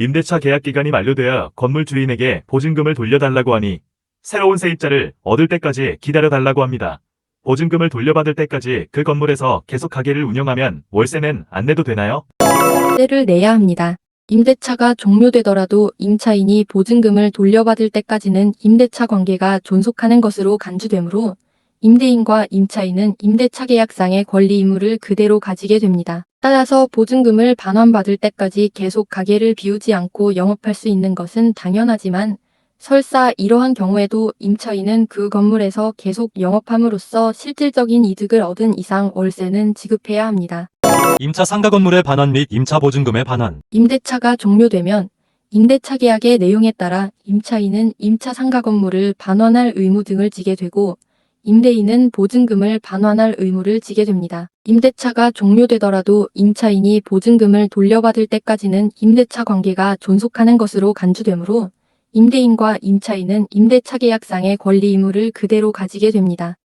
임대차 계약 기간이 만료되어 건물 주인에게 보증금을 돌려달라고 하니 새로운 세입자를 얻을 때까지 기다려달라고 합니다. 보증금을 돌려받을 때까지 그 건물에서 계속 가게를 운영하면 월세는 안 내도 되나요? 세를 내야 합니다. 임대차가 종료되더라도 임차인이 보증금을 돌려받을 때까지는 임대차 관계가 존속하는 것으로 간주되므로 임대인과 임차인은 임대차 계약상의 권리 의무를 그대로 가지게 됩니다. 따라서 보증금을 반환받을 때까지 계속 가게를 비우지 않고 영업할 수 있는 것은 당연하지만 설사 이러한 경우에도 임차인은 그 건물에서 계속 영업함으로써 실질적인 이득을 얻은 이상 월세는 지급해야 합니다. 임차 상가 건물의 반환 및 임차 보증금의 반환. 임대차가 종료되면 임대차 계약의 내용에 따라 임차인은 임차 상가 건물을 반환할 의무 등을 지게 되고 임대인은 보증금을 반환할 의무를 지게 됩니다. 임대차가 종료되더라도 임차인이 보증금을 돌려받을 때까지는 임대차 관계가 존속하는 것으로 간주되므로 임대인과 임차인은 임대차 계약상의 권리 의무를 그대로 가지게 됩니다.